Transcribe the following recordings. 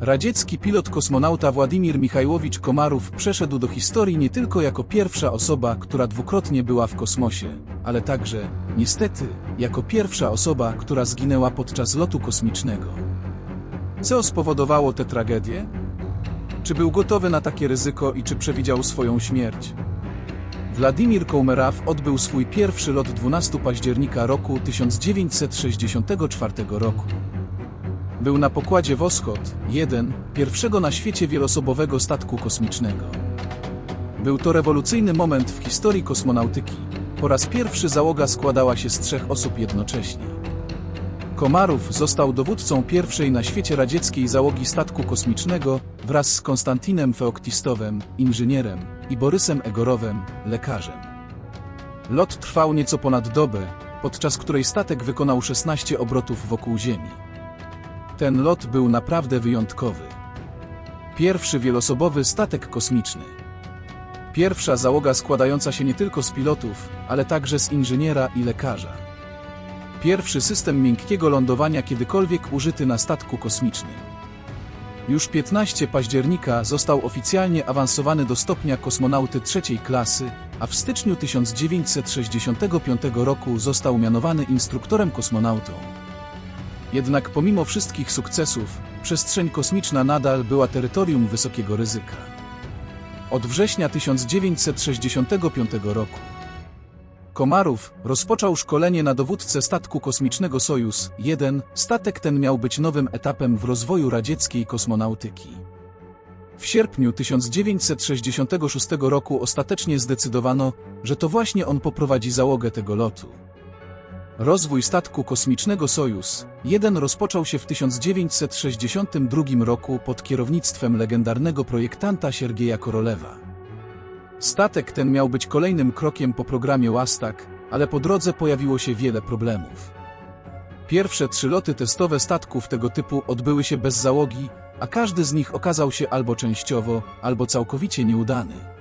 Radziecki pilot kosmonauta Władimir Michajłowicz Komarów przeszedł do historii nie tylko jako pierwsza osoba, która dwukrotnie była w kosmosie, ale także, niestety, jako pierwsza osoba, która zginęła podczas lotu kosmicznego. Co spowodowało tę tragedię? Czy był gotowy na takie ryzyko i czy przewidział swoją śmierć? Władimir Kołmeraw odbył swój pierwszy lot 12 października roku 1964 roku. Był na pokładzie Woschod 1, pierwszego na świecie wielosobowego statku kosmicznego. Był to rewolucyjny moment w historii kosmonautyki. Po raz pierwszy załoga składała się z trzech osób jednocześnie. Komarów został dowódcą pierwszej na świecie radzieckiej załogi statku kosmicznego wraz z Konstantinem Feoktistowem, inżynierem, i Borysem Egorowem, lekarzem. Lot trwał nieco ponad dobę, podczas której statek wykonał 16 obrotów wokół Ziemi. Ten lot był naprawdę wyjątkowy. Pierwszy wielosobowy statek kosmiczny. Pierwsza załoga składająca się nie tylko z pilotów, ale także z inżyniera i lekarza. Pierwszy system miękkiego lądowania kiedykolwiek użyty na statku kosmicznym. Już 15 października został oficjalnie awansowany do stopnia kosmonauty trzeciej klasy, a w styczniu 1965 roku został mianowany instruktorem kosmonautą. Jednak pomimo wszystkich sukcesów, przestrzeń kosmiczna nadal była terytorium wysokiego ryzyka. Od września 1965 roku Komarów rozpoczął szkolenie na dowódcę statku kosmicznego Sojus 1. Statek ten miał być nowym etapem w rozwoju radzieckiej kosmonautyki. W sierpniu 1966 roku ostatecznie zdecydowano, że to właśnie on poprowadzi załogę tego lotu. Rozwój statku kosmicznego Sojus 1 rozpoczął się w 1962 roku pod kierownictwem legendarnego projektanta Siergieja Korolewa. Statek ten miał być kolejnym krokiem po programie Łastak, ale po drodze pojawiło się wiele problemów. Pierwsze trzy loty testowe statków tego typu odbyły się bez załogi, a każdy z nich okazał się albo częściowo, albo całkowicie nieudany.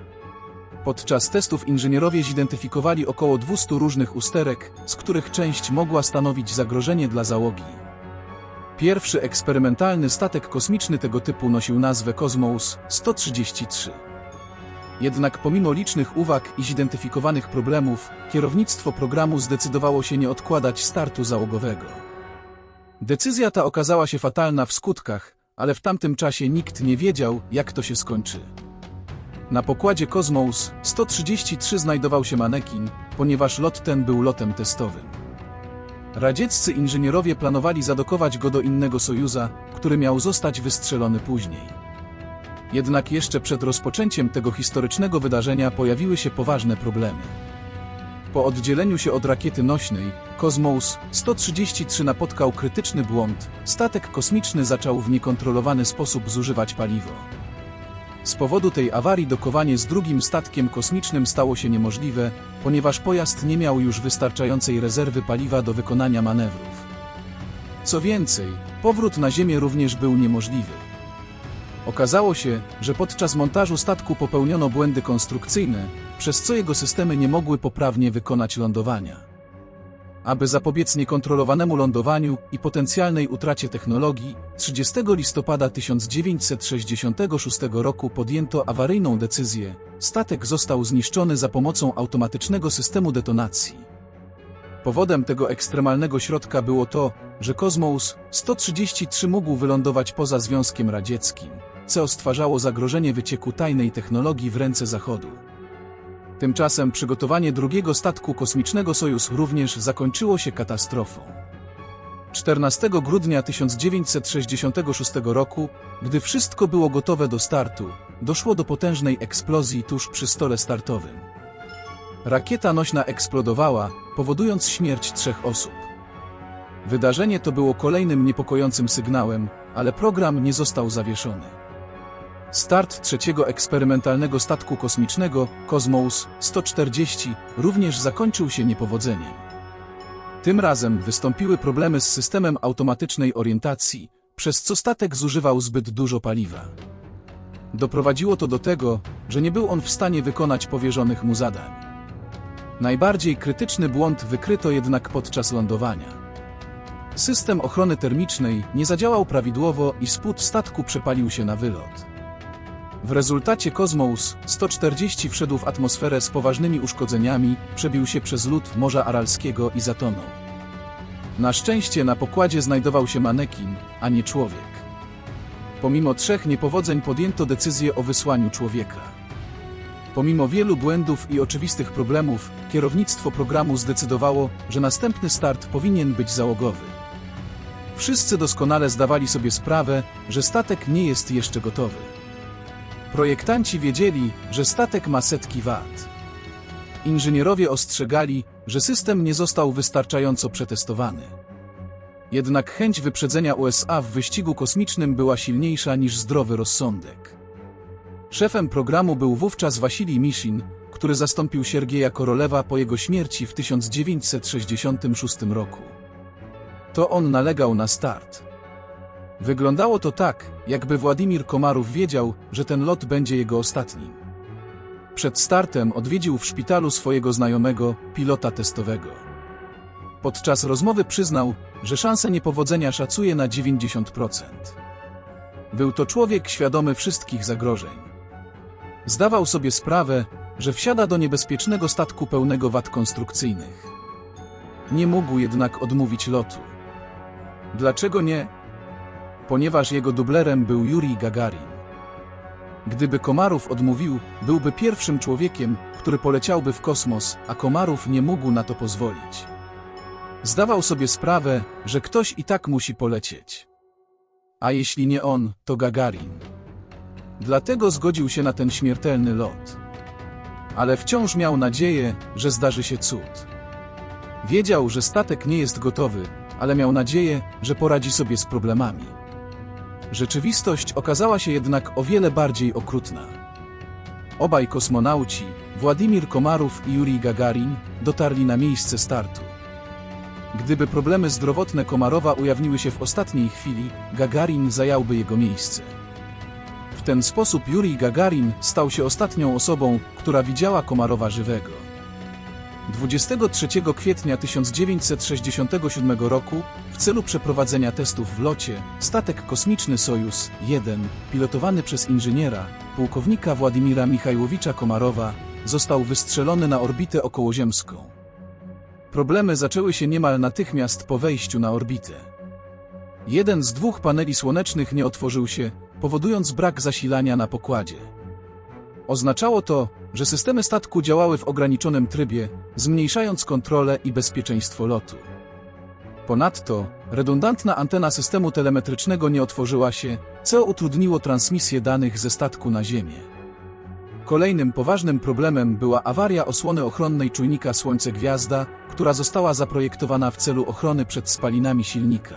Podczas testów inżynierowie zidentyfikowali około 200 różnych usterek, z których część mogła stanowić zagrożenie dla załogi. Pierwszy eksperymentalny statek kosmiczny tego typu nosił nazwę Cosmos 133. Jednak pomimo licznych uwag i zidentyfikowanych problemów, kierownictwo programu zdecydowało się nie odkładać startu załogowego. Decyzja ta okazała się fatalna w skutkach, ale w tamtym czasie nikt nie wiedział, jak to się skończy. Na pokładzie Cosmos 133 znajdował się manekin, ponieważ lot ten był lotem testowym. Radzieccy inżynierowie planowali zadokować go do innego Sojuza, który miał zostać wystrzelony później. Jednak jeszcze przed rozpoczęciem tego historycznego wydarzenia pojawiły się poważne problemy. Po oddzieleniu się od rakiety nośnej, Cosmos 133 napotkał krytyczny błąd. Statek kosmiczny zaczął w niekontrolowany sposób zużywać paliwo. Z powodu tej awarii dokowanie z drugim statkiem kosmicznym stało się niemożliwe, ponieważ pojazd nie miał już wystarczającej rezerwy paliwa do wykonania manewrów. Co więcej, powrót na Ziemię również był niemożliwy. Okazało się, że podczas montażu statku popełniono błędy konstrukcyjne, przez co jego systemy nie mogły poprawnie wykonać lądowania. Aby zapobiec niekontrolowanemu lądowaniu i potencjalnej utracie technologii, 30 listopada 1966 roku podjęto awaryjną decyzję. Statek został zniszczony za pomocą automatycznego systemu detonacji. Powodem tego ekstremalnego środka było to, że Cosmos 133 mógł wylądować poza Związkiem Radzieckim, co stwarzało zagrożenie wycieku tajnej technologii w ręce Zachodu. Tymczasem przygotowanie drugiego statku kosmicznego Sojus również zakończyło się katastrofą. 14 grudnia 1966 roku, gdy wszystko było gotowe do startu, doszło do potężnej eksplozji tuż przy stole startowym. Rakieta nośna eksplodowała, powodując śmierć trzech osób. Wydarzenie to było kolejnym niepokojącym sygnałem, ale program nie został zawieszony. Start trzeciego eksperymentalnego statku kosmicznego, Cosmos 140, również zakończył się niepowodzeniem. Tym razem wystąpiły problemy z systemem automatycznej orientacji, przez co statek zużywał zbyt dużo paliwa. Doprowadziło to do tego, że nie był on w stanie wykonać powierzonych mu zadań. Najbardziej krytyczny błąd wykryto jednak podczas lądowania. System ochrony termicznej nie zadziałał prawidłowo i spód statku przepalił się na wylot. W rezultacie Kosmos 140 wszedł w atmosferę z poważnymi uszkodzeniami, przebił się przez lód Morza Aralskiego i zatonął. Na szczęście na pokładzie znajdował się manekin, a nie człowiek. Pomimo trzech niepowodzeń podjęto decyzję o wysłaniu człowieka. Pomimo wielu błędów i oczywistych problemów, kierownictwo programu zdecydowało, że następny start powinien być załogowy. Wszyscy doskonale zdawali sobie sprawę, że statek nie jest jeszcze gotowy. Projektanci wiedzieli, że statek ma setki wad. Inżynierowie ostrzegali, że system nie został wystarczająco przetestowany. Jednak chęć wyprzedzenia USA w wyścigu kosmicznym była silniejsza niż zdrowy rozsądek. Szefem programu był wówczas Wasilij Mishin, który zastąpił Siergieja Korolewa po jego śmierci w 1966 roku. To on nalegał na start. Wyglądało to tak, jakby Władimir Komarów wiedział, że ten lot będzie jego ostatnim. Przed startem odwiedził w szpitalu swojego znajomego, pilota testowego. Podczas rozmowy przyznał, że szanse niepowodzenia szacuje na 90%. Był to człowiek świadomy wszystkich zagrożeń. Zdawał sobie sprawę, że wsiada do niebezpiecznego statku pełnego wad konstrukcyjnych. Nie mógł jednak odmówić lotu. Dlaczego nie? Ponieważ jego dublerem był Jurij Gagarin. Gdyby Komarów odmówił, byłby pierwszym człowiekiem, który poleciałby w kosmos, a Komarów nie mógł na to pozwolić. Zdawał sobie sprawę, że ktoś i tak musi polecieć. A jeśli nie on, to Gagarin. Dlatego zgodził się na ten śmiertelny lot. Ale wciąż miał nadzieję, że zdarzy się cud. Wiedział, że statek nie jest gotowy, ale miał nadzieję, że poradzi sobie z problemami. Rzeczywistość okazała się jednak o wiele bardziej okrutna. Obaj kosmonauci, Władimir Komarów i Jurij Gagarin, dotarli na miejsce startu. Gdyby problemy zdrowotne Komarowa ujawniły się w ostatniej chwili, Gagarin zająłby jego miejsce. W ten sposób Jurij Gagarin stał się ostatnią osobą, która widziała Komarowa żywego. 23 kwietnia 1967 roku, w celu przeprowadzenia testów w locie, statek kosmiczny Sojus 1, pilotowany przez inżyniera, pułkownika Władimira Michajłowicza Komarowa, został wystrzelony na orbitę okołoziemską. Problemy zaczęły się niemal natychmiast po wejściu na orbitę. Jeden z dwóch paneli słonecznych nie otworzył się, powodując brak zasilania na pokładzie. Oznaczało to, że systemy statku działały w ograniczonym trybie, zmniejszając kontrolę i bezpieczeństwo lotu. Ponadto, redundantna antena systemu telemetrycznego nie otworzyła się, co utrudniło transmisję danych ze statku na Ziemię. Kolejnym poważnym problemem była awaria osłony ochronnej czujnika Słońce Gwiazda, która została zaprojektowana w celu ochrony przed spalinami silnika.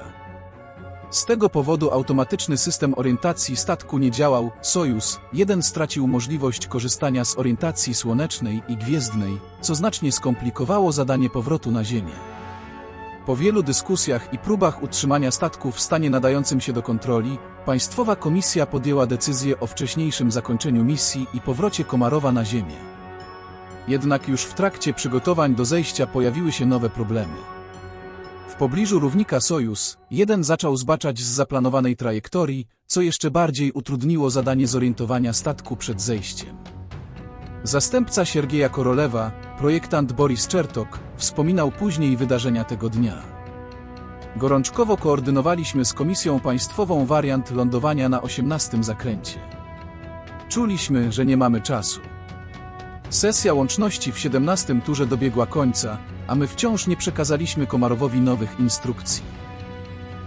Z tego powodu automatyczny system orientacji statku nie działał. Sojus 1 stracił możliwość korzystania z orientacji słonecznej i gwiezdnej, co znacznie skomplikowało zadanie powrotu na Ziemię. Po wielu dyskusjach i próbach utrzymania statku w stanie nadającym się do kontroli, Państwowa Komisja podjęła decyzję o wcześniejszym zakończeniu misji i powrocie Komarowa na Ziemię. Jednak już w trakcie przygotowań do zejścia pojawiły się nowe problemy. Pobliżu równika Sojus, jeden zaczął zbaczać z zaplanowanej trajektorii, co jeszcze bardziej utrudniło zadanie zorientowania statku przed zejściem. Zastępca Siergieja Korolewa, projektant Boris Czertok, wspominał później wydarzenia tego dnia. Gorączkowo koordynowaliśmy z Komisją Państwową wariant lądowania na 18 zakręcie. Czuliśmy, że nie mamy czasu. Sesja łączności w 17 turze dobiegła końca, a my wciąż nie przekazaliśmy Komarowowi nowych instrukcji.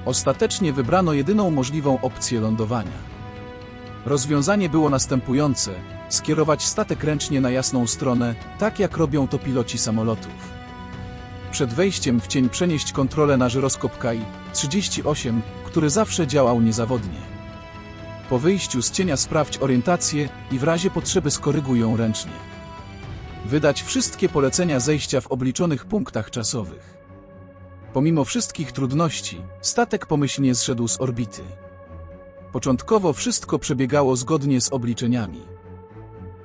Ostatecznie wybrano jedyną możliwą opcję lądowania. Rozwiązanie było następujące: skierować statek ręcznie na jasną stronę, tak jak robią to piloci samolotów. Przed wejściem w cień przenieść kontrolę na żyroskop KAI 38, który zawsze działał niezawodnie. Po wyjściu z cienia sprawdź orientację i w razie potrzeby skoryguj ją ręcznie. Wydać wszystkie polecenia zejścia w obliczonych punktach czasowych. Pomimo wszystkich trudności, statek pomyślnie zszedł z orbity. Początkowo wszystko przebiegało zgodnie z obliczeniami.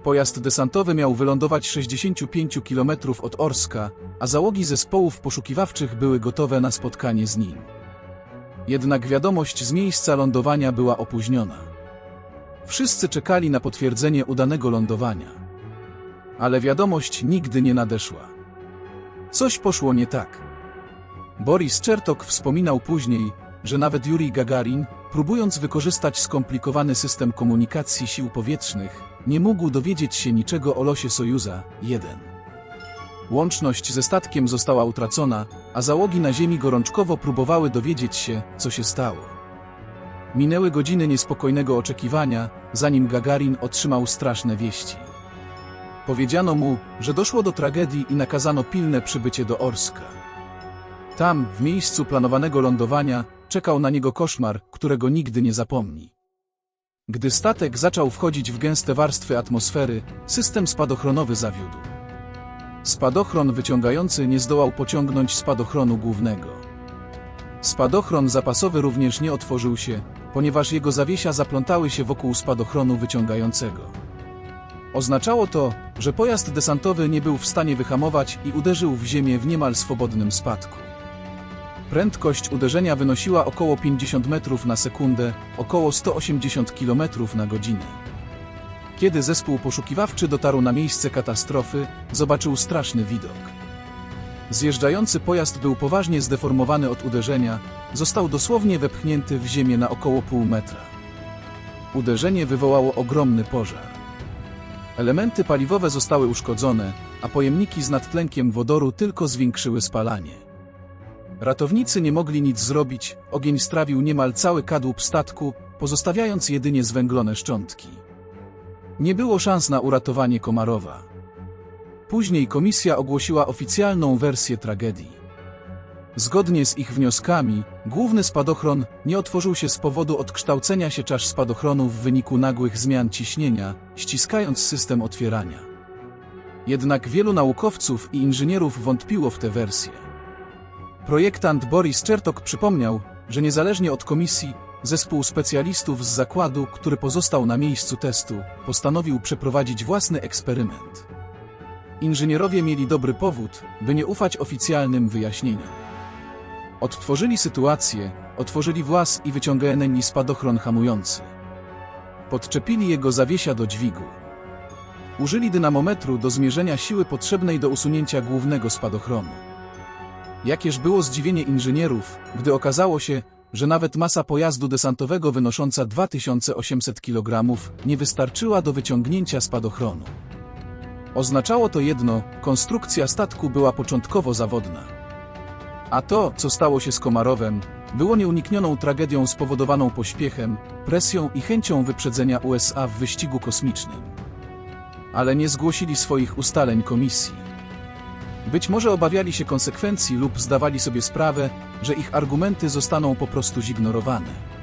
Pojazd desantowy miał wylądować 65 km od Orska, a załogi zespołów poszukiwawczych były gotowe na spotkanie z nim. Jednak wiadomość z miejsca lądowania była opóźniona. Wszyscy czekali na potwierdzenie udanego lądowania. Ale wiadomość nigdy nie nadeszła. Coś poszło nie tak. Boris Czertok wspominał później, że nawet Yuri Gagarin, próbując wykorzystać skomplikowany system komunikacji sił powietrznych, nie mógł dowiedzieć się niczego o losie Sojuza 1. Łączność ze statkiem została utracona, a załogi na ziemi gorączkowo próbowały dowiedzieć się, co się stało. Minęły godziny niespokojnego oczekiwania, zanim Gagarin otrzymał straszne wieści. Powiedziano mu, że doszło do tragedii i nakazano pilne przybycie do Orska. Tam, w miejscu planowanego lądowania, czekał na niego koszmar, którego nigdy nie zapomni. Gdy statek zaczął wchodzić w gęste warstwy atmosfery, system spadochronowy zawiódł. Spadochron wyciągający nie zdołał pociągnąć spadochronu głównego. Spadochron zapasowy również nie otworzył się, ponieważ jego zawiesia zaplątały się wokół spadochronu wyciągającego. Oznaczało to, że pojazd desantowy nie był w stanie wyhamować i uderzył w ziemię w niemal swobodnym spadku. Prędkość uderzenia wynosiła około 50 metrów na sekundę, około 180 km na godzinę. Kiedy zespół poszukiwawczy dotarł na miejsce katastrofy, zobaczył straszny widok. Zjeżdżający pojazd był poważnie zdeformowany od uderzenia, został dosłownie wepchnięty w ziemię na około pół metra. Uderzenie wywołało ogromny pożar. Elementy paliwowe zostały uszkodzone, a pojemniki z nadtlenkiem wodoru tylko zwiększyły spalanie. Ratownicy nie mogli nic zrobić, ogień strawił niemal cały kadłub statku, pozostawiając jedynie zwęglone szczątki. Nie było szans na uratowanie Komarowa. Później komisja ogłosiła oficjalną wersję tragedii. Zgodnie z ich wnioskami, główny spadochron nie otworzył się z powodu odkształcenia się czasz spadochronu w wyniku nagłych zmian ciśnienia, ściskając system otwierania. Jednak wielu naukowców i inżynierów wątpiło w tę wersję. Projektant Boris Czertok przypomniał, że niezależnie od komisji, zespół specjalistów z zakładu, który pozostał na miejscu testu, postanowił przeprowadzić własny eksperyment. Inżynierowie mieli dobry powód, by nie ufać oficjalnym wyjaśnieniom. Odtworzyli sytuację, otworzyli włas i wyciągnęli spadochron hamujący. Podczepili jego zawiesia do dźwigu. Użyli dynamometru do zmierzenia siły potrzebnej do usunięcia głównego spadochronu. Jakież było zdziwienie inżynierów, gdy okazało się, że nawet masa pojazdu desantowego wynosząca 2800 kg nie wystarczyła do wyciągnięcia spadochronu. Oznaczało to jedno, konstrukcja statku była początkowo zawodna. A to, co stało się z Komarowem, było nieuniknioną tragedią spowodowaną pośpiechem, presją i chęcią wyprzedzenia USA w wyścigu kosmicznym. Ale nie zgłosili swoich ustaleń komisji. Być może obawiali się konsekwencji lub zdawali sobie sprawę, że ich argumenty zostaną po prostu zignorowane.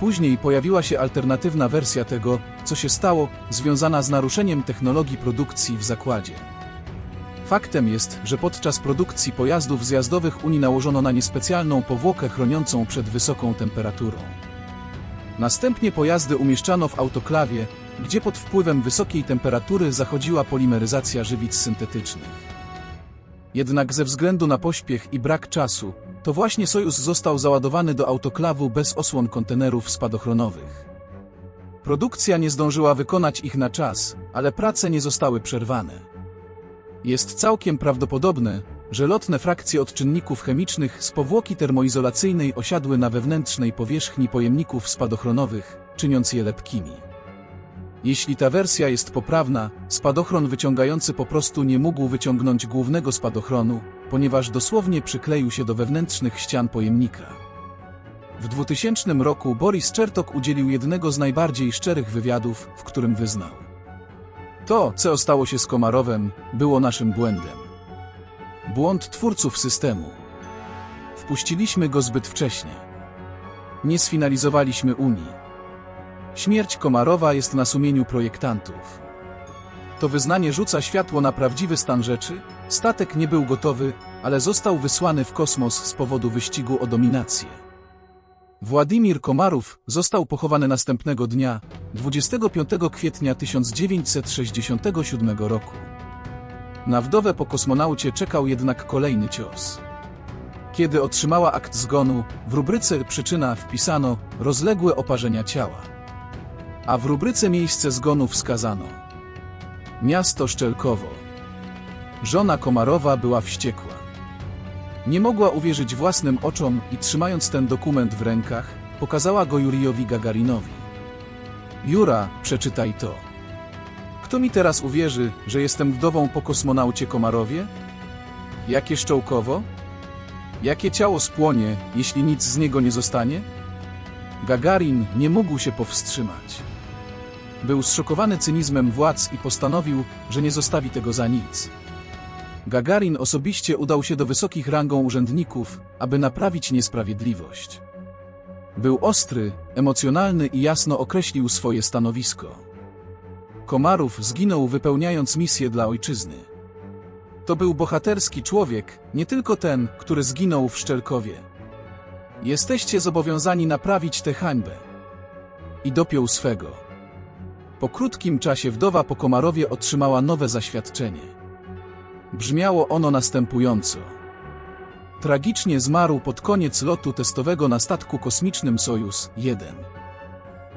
Później pojawiła się alternatywna wersja tego, co się stało, związana z naruszeniem technologii produkcji w zakładzie. Faktem jest, że podczas produkcji pojazdów zjazdowych Unii nałożono na nie specjalną powłokę chroniącą przed wysoką temperaturą. Następnie pojazdy umieszczano w autoklawie, gdzie pod wpływem wysokiej temperatury zachodziła polimeryzacja żywic syntetycznych. Jednak ze względu na pośpiech i brak czasu, to właśnie Sojus został załadowany do autoklawu bez osłon kontenerów spadochronowych. Produkcja nie zdążyła wykonać ich na czas, ale prace nie zostały przerwane. Jest całkiem prawdopodobne, że lotne frakcje odczynników chemicznych z powłoki termoizolacyjnej osiadły na wewnętrznej powierzchni pojemników spadochronowych, czyniąc je lepkimi. Jeśli ta wersja jest poprawna, spadochron wyciągający po prostu nie mógł wyciągnąć głównego spadochronu, ponieważ dosłownie przykleił się do wewnętrznych ścian pojemnika. W 2000 roku Boris Czertok udzielił jednego z najbardziej szczerych wywiadów, w którym wyznał. To, co stało się z Komarowem, było naszym błędem. Błąd twórców systemu. Wpuściliśmy go zbyt wcześnie. Nie sfinalizowaliśmy Unii. Śmierć Komarowa jest na sumieniu projektantów. To wyznanie rzuca światło na prawdziwy stan rzeczy. Statek nie był gotowy, ale został wysłany w kosmos z powodu wyścigu o dominację. Władimir Komarów został pochowany następnego dnia, 25 kwietnia 1967 roku. Na wdowę po kosmonaucie czekał jednak kolejny cios. Kiedy otrzymała akt zgonu, w rubryce przyczyna wpisano rozległe oparzenia ciała. A w rubryce miejsce zgonu wskazano miasto Szczelkowo. Żona Komarowa była wściekła. Nie mogła uwierzyć własnym oczom i trzymając ten dokument w rękach, pokazała go Jurijowi Gagarinowi. Jura, przeczytaj to. Kto mi teraz uwierzy, że jestem wdową po kosmonaucie Komarowie? Jakie szczołkowo? Jakie ciało spłonie, jeśli nic z niego nie zostanie? Gagarin nie mógł się powstrzymać. Był zszokowany cynizmem władz i postanowił, że nie zostawi tego za nic. Gagarin osobiście udał się do wysokich rangą urzędników, aby naprawić niesprawiedliwość. Był ostry, emocjonalny i jasno określił swoje stanowisko. Komarów zginął wypełniając misję dla ojczyzny. To był bohaterski człowiek, nie tylko ten, który zginął w Szczelkowie. Jesteście zobowiązani naprawić tę hańbę. I dopiął swego. Po krótkim czasie wdowa po Komarowie otrzymała nowe zaświadczenie. Brzmiało ono następująco. Tragicznie zmarł pod koniec lotu testowego na statku kosmicznym Sojus 1.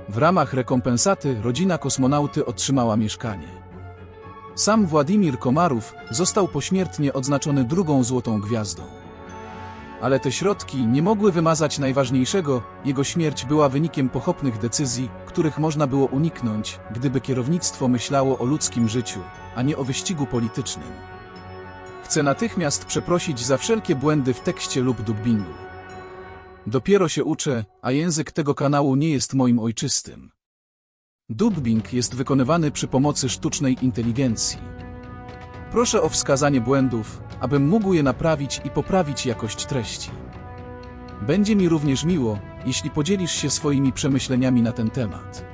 W ramach rekompensaty rodzina kosmonauty otrzymała mieszkanie. Sam Władimir Komarów został pośmiertnie odznaczony drugą złotą gwiazdą. Ale te środki nie mogły wymazać najważniejszego, jego śmierć była wynikiem pochopnych decyzji, których można było uniknąć, gdyby kierownictwo myślało o ludzkim życiu, a nie o wyścigu politycznym. Chcę natychmiast przeprosić za wszelkie błędy w tekście lub dubbingu. Dopiero się uczę, a język tego kanału nie jest moim ojczystym. Dubbing jest wykonywany przy pomocy sztucznej inteligencji. Proszę o wskazanie błędów, abym mógł je naprawić i poprawić jakość treści. Będzie mi również miło, jeśli podzielisz się swoimi przemyśleniami na ten temat.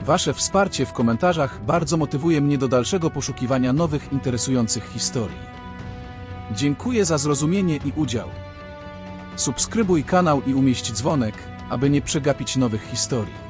Wasze wsparcie w komentarzach bardzo motywuje mnie do dalszego poszukiwania nowych interesujących historii. Dziękuję za zrozumienie i udział. Subskrybuj kanał i umieść dzwonek, aby nie przegapić nowych historii.